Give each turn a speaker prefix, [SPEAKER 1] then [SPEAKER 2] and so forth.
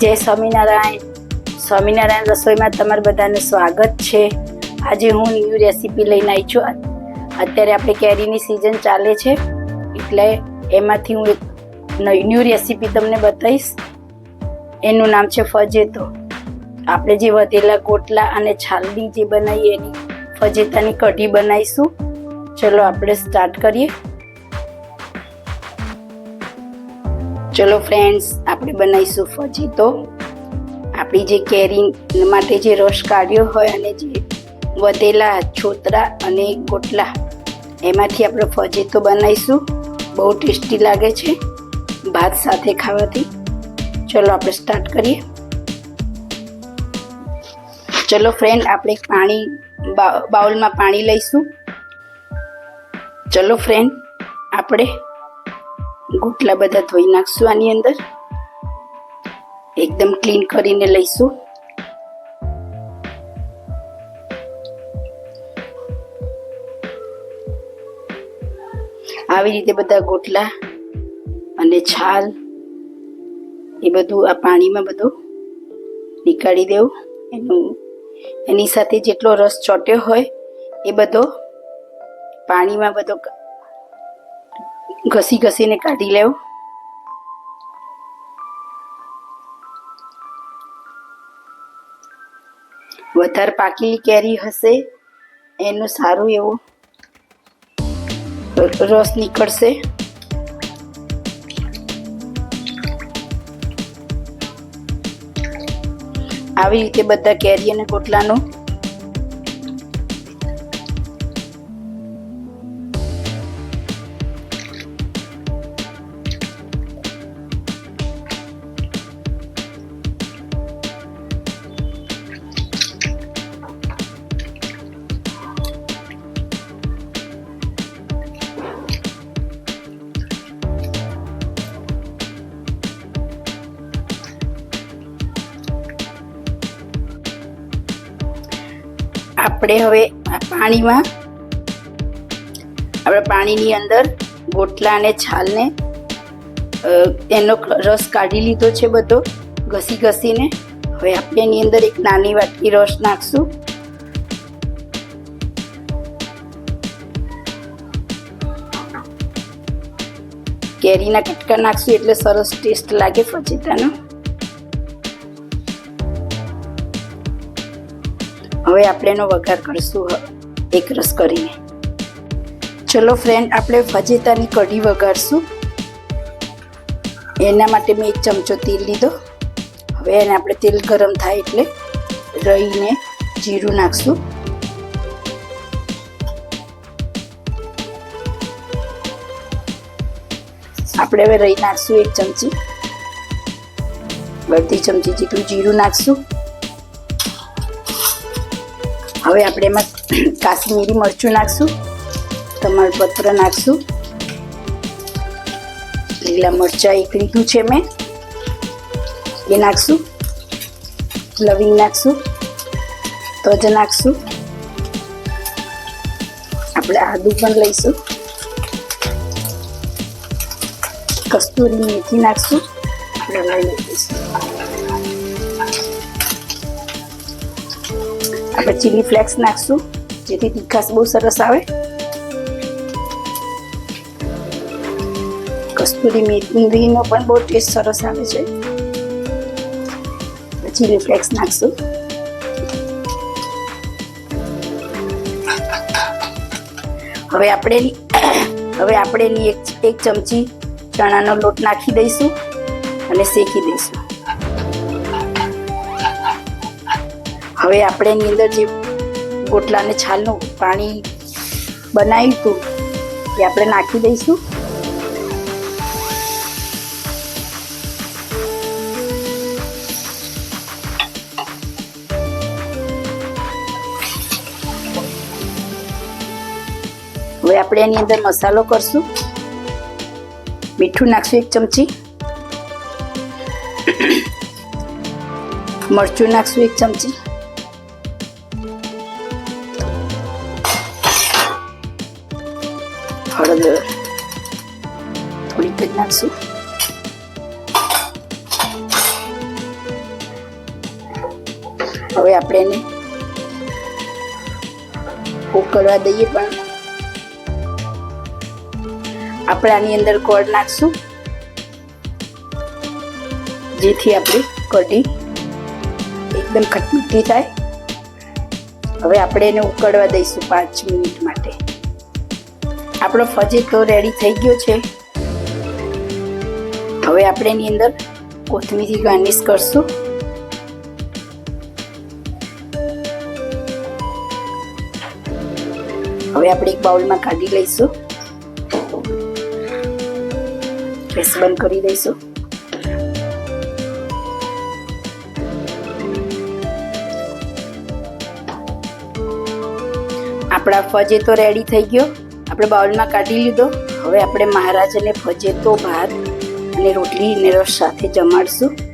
[SPEAKER 1] જય સ્વામિનારાયણ. સ્વામિનારાયણ રસોઈમાં તમારું બધાનું સ્વાગત છે. આજે હું ન્યૂ રેસીપી લઈને આવી છું. અત્યારે આપણે કેરીની સિઝન ચાલે છે. એટલે એમાંથી હું એક ન્યૂ રેસીપી તમને બતાવીશ. એનું નામ છે ફજેતો. આપણે જે વધેલા ગોટલા અને છાલની જે બનાવીએ એની ફજેતાની કઢી બનાવીશું. ચલો આપણે સ્ટાર્ટ કરીએ. ચલો ફ્રેન્ડ્સ આપણે બનાવીશું ફજી તો આપણી જે કેરી માટે જે રસ કાઢ્યો હોય અને જે વધેલા છોતરા અને ગોટલા, એમાંથી આપણે ફજીતો બનાવીશું બહુ ટેસ્ટી લાગે છે ભાત સાથે ખાવાથી. ચલો આપણે સ્ટાર્ટ કરીએ. ચલો ફ્રેન્ડ આપણે પાણી બાઉલમાં પાણી લઈશું. ચલો ફ્રેન્ડ આપણે ગોટલા બધા ધોઈ નાખશું આની અંદર. એકદમ ક્લીન કરીને લઈશું. આવી રીતે બધા ગોટલા અને છાલ એ બધું આ પાણીમાં બધું નીકાળી દેવું. એનું, એની સાથે જેટલો રસ ચોટ્યો હોય એ બધો પાણીમાં બધો ઘસી ઘસીને કાઢી લેવો. વધારે પાકેલી કેરી હશે, એનું સારું એવું રસ નીકળશે. આવી રીતે બધા કેરી અને ગોટલાનું આપણે હવે પાણીમાં આપણે પાણીની અંદર ગોટલા અને છાલને એનો રસ કાઢી લીધો છે બધો, ઘસી ઘસીને. હવે આપણે એની અંદર એક નાની વાટકી રસ નાખશું. કેરીના કટકા નાખશું એટલે સરસ ટેસ્ટ લાગે ફજીતાનો. હવે આપણે એનો વઘાર કરીશું એક રસ કરીને. ચલો ફ્રેન્ડ આપણે ફજેતાની કઢી વઘારશું. એના માટે મેં એક ચમચો તેલ લીધો. હવે એને આપણે તેલ ગરમ થાય એટલે રહીને જીરું નાખશું. આપણે હવે રહી નાખશું એક ચમચી. બધી ચમચી જેટલું જીરું નાખશું. હવે આપણે એમાં કાશ્મીરી મરચું નાખશું તમાલપત્ર નાખશું, લીલા મરચાં એક લીધું છે મેં, એ નાખશું, લવિંગ નાખશું, તજ નાખશું, આપણે આદુ પણ લઈશું, કસ્તુરી મેથી નાખશું, આપણે લઈ લઈશું. આપણે ચીલી ફ્લેક્સ નાખશું, જેથી તીખાશ બહુ સરસ આવે. કસ્તુરી મેથીનો પણ બહુ ટેસ્ટ સરસ આવે છે. ચીલી ફ્લેક્સ નાખશું. હવે આપણે હવે આપણે એક એક ચમચી ચણાનો લોટ નાખી દઈશું અને શેકી દઈશું. હવે આપણે એની અંદર જે ગોટલા અને છાલનું પાણી બનાવ્યું હતું, એ આપણે નાખી દઈશું. હવે આપણે એની અંદર મસાલો કરશું. મીઠું નાખશું એક ચમચી. મરચું નાખશું એક ચમચી. હળદર થોડીક જ નાખશું હવે આપણે એને ઉકળવા દઈએ પણ આપણે આની અંદર કોડ નાખશું જેથી આપણી કઢી એકદમ ખટમીઠી થાય હવે આપણે એને ઉકળવા દઈશું પાંચ મિનિટ માટે આપણો ફજેતો રેડી થઈ ગયો છે. હવે આપણે એની અંદર કોથમીરથી ગાર્નિશ કરશું. હવે આપણે એક બાઉલમાં કાઢી લઈશું. ગેસ બંધ કરી દઈશું. આપણા ફજે તો રેડી થઈ ગયો. આપણે બાઉલમાં કાઢી લીધો. હવે આપણે મહારાજને ફજેતો ભાત અને રોટલી ને રસ સાથે જમાડશું.